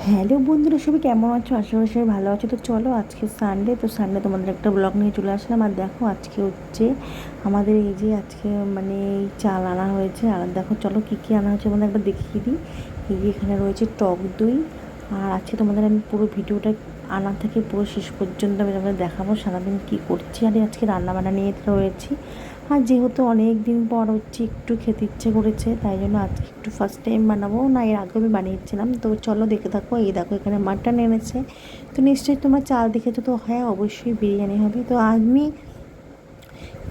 Hello বন্ধুরা, সবাই কেমন আছো? আশা করি সবাই ভালো আছো। তো চলো আজকে সানডে তো সানডে তোমাদের একটা ব্লগ নিয়ে চলে আসলাম। আর দেখো আজকে হচ্ছে আমাদের এই যে আজকে মানে চাল আনা হয়েছে। আর দেখো চলো কী কী আনা হয়েছে আমাদের একবার দেখিয়ে দিই। এই যে এখানে রয়েছে টক দই। আর আজকে তোমাদের আমি পুরো ভিডিওটা আনা থেকে পুরো শেষ পর্যন্ত আমি তোমাদের দেখাবো সারাদিন কী করছি। আর আজকে রান্নাবান্না নিয়ে রয়েছি। আর যেহেতু অনেক দিন পর হচ্ছে একটু খেতে ইচ্ছে করেছে, তাই জন্য আজকে একটু ফার্স্ট টাইম বানাবো। না, এর আগে আমি বানিয়েছিলাম। তো চলো দেখে থাকো, এই দেখো এখানে মাটন এনেছে। তো নিশ্চয়ই তোমার চাল দেখেছ, তো হ্যাঁ অবশ্যই বিরিয়ানি হবে। তো আমি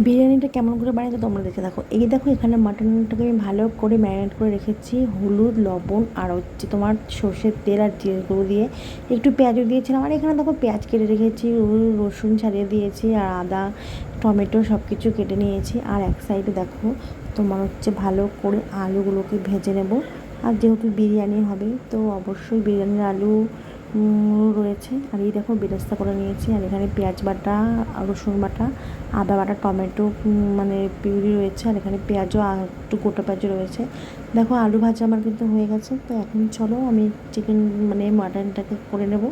বিরিয়ানিটা কেমন করে বানাই তো তোমরা দেখে দেখো। এই দেখো, এখানে মাটনটাকে আমি ভালো করে ম্যারিনেট করে রেখেছি। হলুদ, লবণ আর হচ্ছে তোমার সর্ষের তেল আর জিরে গুঁড়ো দিয়ে। একটু পেঁয়াজও দিয়েছিলাম। আর এখানে দেখো, পেঁয়াজ কেটে রেখেছি রসুন ছাড়িয়ে দিয়েছি আর আদা, টমেটো সব কিছু কেটে নিয়েছি। আর এক সাইডে দেখো, তোমার হচ্ছে ভালো করে আলুগুলোকে ভেজে নেব। আর যেহেতু বিরিয়ানি হবে, তো অবশ্যই বিরিয়ানির আলু রয়েছে। আর এই দেখো বেরেস্তা করে নিয়েছি। আর এখানে পেঁয়াজ বাটা, রসুন বাটা, আদা বাটা, টমেটো মানে পিউরি রয়েছে। আর এখানে পেঁয়াজও একটু গোটা পেঁয়াজও রয়েছে। দেখো আলু ভাজা আমার কিন্তু হয়ে গেছে। তো এখন চলো আমি চিকেন মানে মাটনটাকে করে নেব।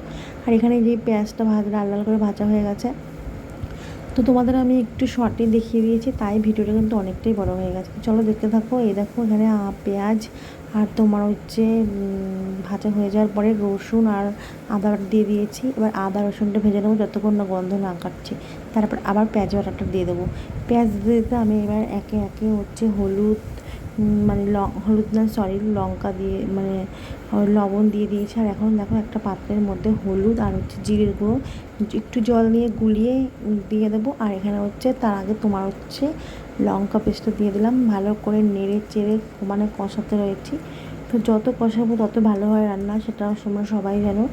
আর এখানে যে পেঁয়াজটা ভাজা, লাল লাল করে ভাজা হয়ে গেছে। তো তোমাদের আমি একটু শর্টে দেখিয়ে দিয়েছি। তাই ভিডিওটা কিন্তু অনেকটাই বড় হয়ে গেছে। চলো দেখতে থাকো। এই দেখো এখানে পেঁয়াজ আর তোমার হচ্ছে ভাজা হয়ে যাওয়ার পরে রসুন আর আদা দিয়ে দিয়েছি। এবার আদা রসুনটা ভেজে নেব যতক্ষণ না গন্ধ না কাটছে। তারপর আবার পেঁয়াজ বাটাটা দিয়ে দেবো। পেঁয়াজ দিতে আমি এবার একে একে হচ্ছে হলুদ মানে ল হলুদ না সরি লঙ্কা দিয়ে মানে লবণ দিয়ে দিয়েছি। আর এখন দেখো একটা পাত্রের মধ্যে হলুদ আর হচ্ছে জিরের গুঁড়ো। একটু জল নিয়ে গুলিয়ে দিয়ে দেবো। আর এখানে হচ্ছে, তার আগে তোমার হচ্ছে লঙ্কা পেস্টটা দিয়ে দিলাম। ভালো করে নেড়ে চেড়ে মানে কষাতে রয়েছি। তো যত কষাবো, তত ভালো হয় রান্না, সেটা সময় সবাই জানো।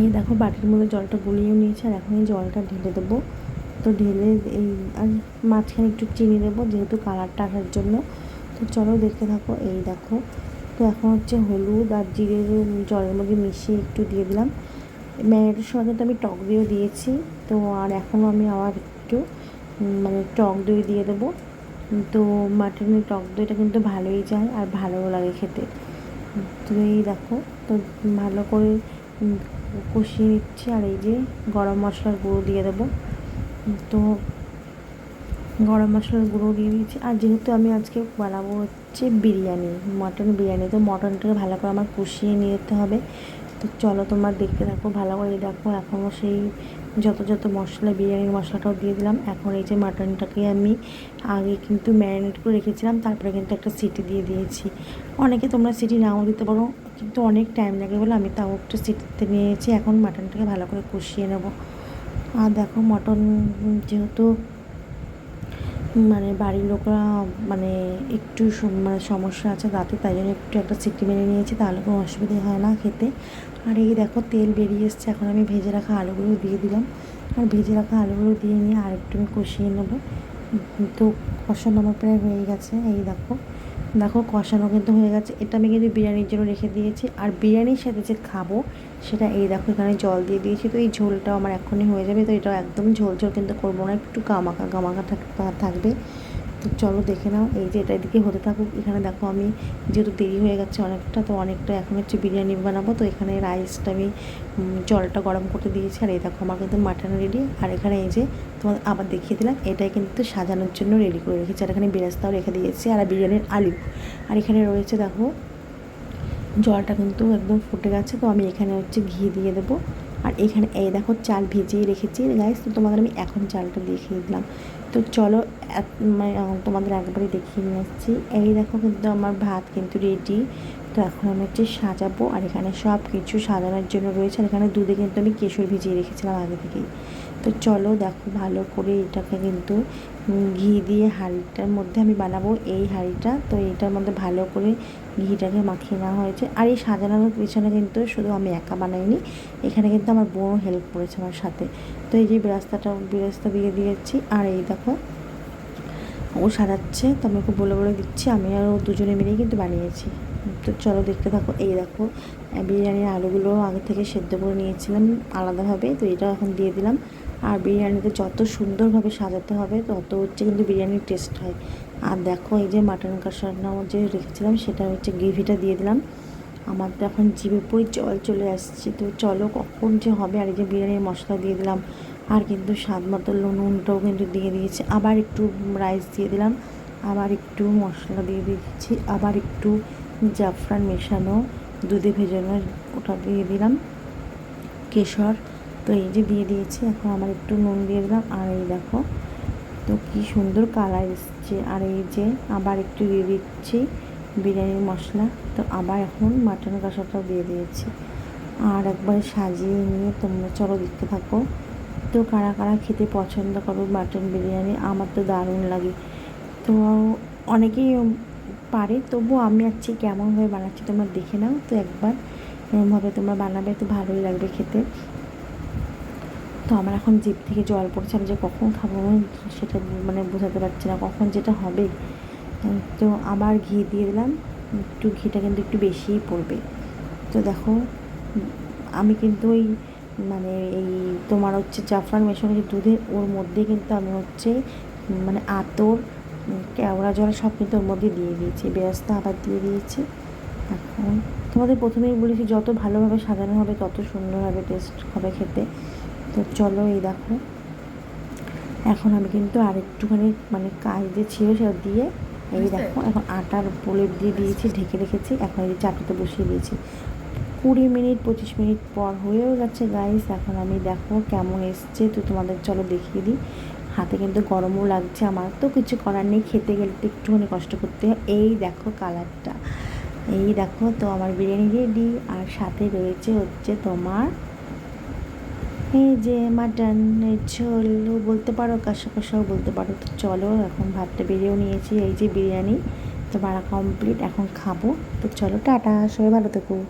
এই দেখো, বাটির মধ্যে জলটা গুলিয়ে নিয়েছি। আর এখন এই জলটা ঢেলে দেবো। তো ঢেলে এই, আর মাঝখানে একটু চিনি দেবো, যেহেতু কালারটা আসার জন্য। তো চলো দেখতে থাকো, এই দেখো। তো এখন হচ্ছে হলুদ আর জিরে জলের মধ্যে মিশিয়ে একটু দিয়ে দিলাম। ম্যারিনেটের সঙ্গে তো আমি টক দিয়েও দিয়েছি, তো আর এখনও আমি আবার একটু মানে টক দই দিয়ে দেবো। তো মাটনের টক দইটা কিন্তু ভালোই যায় আর ভালোও লাগে খেতে। তো এই দেখো, তো ভালো করে কষিয়ে নিচ্ছি আর এই যে গরম মশলার গুঁড়ো দিয়ে দেবো। তো গরম মশলার গুঁড়ো দিয়ে দিয়েছি। আর যেহেতু আমি আজকে বানাবো হচ্ছে বিরিয়ানি, মটন বিরিয়ানি, তো মটনটাকে ভালো করে আমার কষিয়ে নিতে হবে। তো চলো তোমার দেখতে থাকো, ভালো করে দেখো। এখনও সেই যত যত মশলা বিরিয়ানির মশলাটাও দিয়ে দিলাম। এখন এই যে মাটনটাকে আমি আগে কিন্তু ম্যারিনেট করে রেখেছিলাম, তারপরে কিন্তু একটা সিটি দিয়ে দিয়েছি। অনেকে তোমরা সিটি নাও দিতে পারো, কিন্তু অনেক টাইম লাগে বলে আমি তাও একটু সিটিতে নিয়েছি। এখন মাটনটাকে ভালো করে কষিয়ে নেব। আর দেখো মটন যেহেতু মানে বাড়ির লোকরা মানে একটু মানে সমস্যা আছে তাতে তাই জন্য একটু একটা সিটি মেরে নিয়েছি, তাহলে কোনো অসুবিধে হয় না খেতে। আর এই দেখো তেল বেরিয়ে এসছে, এখন আমি ভেজে রাখা আলুগুলো দিয়ে দিলাম। আর ভেজে রাখা আলুগুলো দিয়ে নিয়ে আরেকটু আমি কষিয়ে নেব। তো কষানো আমার প্রায় হয়ে গেছে, এই দেখো। দেখো কষানো কিন্তু হয়ে গেছে। এটা আমি কিন্তু বিরিয়ানির জন্য রেখে দিয়েছি। আর বিরিয়ানির সাথে যে খাব, সেটা এই দেখো এখানে জল দিয়ে দিয়েছি। তো এই ঝোলটাও আমার এখনই হয়ে যাবে। তো এটা একদম ঝোল ঝোল কিন্তু করব না। একটু গামাকা গামাকা থাকবে। তো চলো দেখে নাও, এই যে এটা এদিকে হতে থাকুক। এখানে দেখো আমি যেহেতু দেরি হয়ে গেছে অনেকটা, তো অনেকটা এখন হচ্ছে বিরিয়ানি বানাবো। তো এখানে রাইসটা আমি জলটা গরম করতে দিয়েছি। আর এই দেখো আমার কিন্তু মাটন রেডি আর এখানে এই যে তোমার আবার দেখিয়ে দিলাম, এটাই কিন্তু সাজানোর জন্য রেডি করে রেখেছি। আর এখানে বেরাস্তাও রেখে দিয়েছি, আর বিরিয়ানির আলু। আর এখানে রয়েছে দেখো, জলটা কিন্তু একদম ফুটে গেছে। তো আমি এখানে হচ্ছে ঘি দিয়ে দেবো। আর এখানে এই দেখো চাল ভিজিয়ে রেখেছি। গাইস তো তোমাদের আমি এখন চালটা দেখিয়ে দিলাম। তো চলো মানে তোমাদের একবারে দেখিয়ে নিয়ে আসছি। এই দেখো কিন্তু আমার ভাত কিন্তু রেডি তো এখন আমি হচ্ছে সাজাবো, আর এখানে সব কিছু সাজানোর জন্য রয়েছে। আর এখানে দুধে কিন্তু আমি কেশর ভিজিয়ে রেখেছিলাম আগে থেকেই। তো চলো দেখো, ভালো করে এটাকে কিন্তু ঘি দিয়ে হাঁড়িটার মধ্যে আমি বানাবো এই হাঁড়িটা। তো এইটার মধ্যে ভালো করে ঘিটাকে মাখিয়ে নেওয়া হয়েছে। আর এই সাজানোর পিছনে কিন্তু শুধু আমি একা বানাইনি, এখানে কিন্তু আমার বোনও হেল্প করেছে আমার সাথে। তো এই যে বেরাস্তাটা, বেরাস্তা দিয়ে দিয়েছি। আর এই দেখো, ও সাজাচ্ছে, তো আমি ওকে বলে বলে দিচ্ছি, আমি আর ও দুজনে মিলেই কিন্তু বানিয়েছি। তো চলো দেখতে থাকো, এই দেখো বিরিয়ানির আলুগুলো আগে থেকে সেদ্ধ করে নিয়েছিলাম আলাদাভাবে, তো এটা এখন দিয়ে দিলাম। আর বিরিয়ানিতে যত সুন্দরভাবে সাজাতে হবে, তত হচ্ছে কিন্তু বিরিয়ানির টেস্ট হয়। আর দেখো, এই যে মাটন কষানো যে রেখেছিলাম, সেটা হচ্ছে গ্রেভিটা দিয়ে দিলাম। আমার তো এখন জিভে পুরো জল চলে আসছে, তো চলো কখন যে হবে আর এই যে বিরিয়ানির মশলা দিয়ে দিলাম। আর কিন্তু স্বাদ মতো নুনটাও কিন্তু দিয়ে দিয়েছি। আবার একটু রাইস দিয়ে দিলাম, আবার একটু মশলা দিয়ে দিচ্ছি আবার একটু জাফরান মেশানো, দুধে ভেজানো ওটা দিয়ে দিলাম। কেশর তো এই যে দিয়ে দিয়েছি, এখন আমার একটু নুন দিয়ে দিলাম। আর এই দেখো, তো কি সুন্দর কালার এসছে। আর এই যে আবার একটু দিয়ে দিচ্ছি বিরিয়ানির মশলা। তো আবার এখন মাটন কষাটাও দিয়ে দিয়েছি। আর একবার সাজিয়ে নিয়ে তোমরা চলো দেখতে থাকো। তো কারা কারা খেতে পছন্দ করো মাটন বিরিয়ানি, আমার তো দারুণ লাগে। তো অনেকেই পারে, তবু আমি আজকে কেমনভাবে বানাচ্ছি তোমরা দেখে নাও। তো একবার এরমভাবে তোমরা বানাবে, তো ভালোই লাগবে খেতে। তো আমার এখন জিপ থেকে জল পড়ছে, আমি যে কখন খাব সেটা মানে বোঝাতে পারছি না, কখন যেটা হবে। তো আবার ঘি দিয়ে দিলাম, একটু ঘিটা কিন্তু একটু বেশিই পড়বে। তো দেখো আমি কিন্তু ওই মানে এই তোমার হচ্ছে জাফরান মেশানো যে দুধের ওর মধ্যে কিন্তু আমি হচ্ছে মানে আতর কেওড়া জল সব কিন্তু ওর মধ্যে দিয়ে দিয়েছি, বেরাস্তা আবার দিয়ে দিয়েছি। এখন তোমাদের প্রথমেই বলেছি, যত ভালোভাবে সাজানো হবে তত সুন্দর হবে, টেস্ট হবে খেতে। তো চলো এই দেখো। এখন আমি কিন্তু আর একটুখানি মানে কাজ দিয়ে ছিল সেটা দিয়ে এই দেখো এখন আটার প্রলেপ দিয়ে দিয়েছি ঢেকে রেখেছি এখন এই চাটুতে বসিয়ে দিয়েছি। কুড়ি মিনিট পঁচিশ মিনিট পর হয়েও গেছে গাইস এখন আমি দেখো কেমন এসছে তো তোমাদের চলো দেখিয়ে দিই। হাতে কিন্তু গরমও লাগছে আমার তো কিছু করার নেই খেতে গেলে তো একটুখানি কষ্ট করতে হয়। এই দেখো কালারটা এই দেখো তো আমার বিরিয়ানি রেডি আর সাথে রয়েছে হচ্ছে তোমার এই যে মাটন ঝোলও বলতে পারো কাঁসা কাঁসাও বলতে পারো। তো চলো, এখন ভাতটা বেরিয়েও নিয়েছি, এই যে বিরিয়ানি। তো বাড়া কমপ্লিট এখন খাব। তো চলো, টাটা, সবাই ভালো থেকো।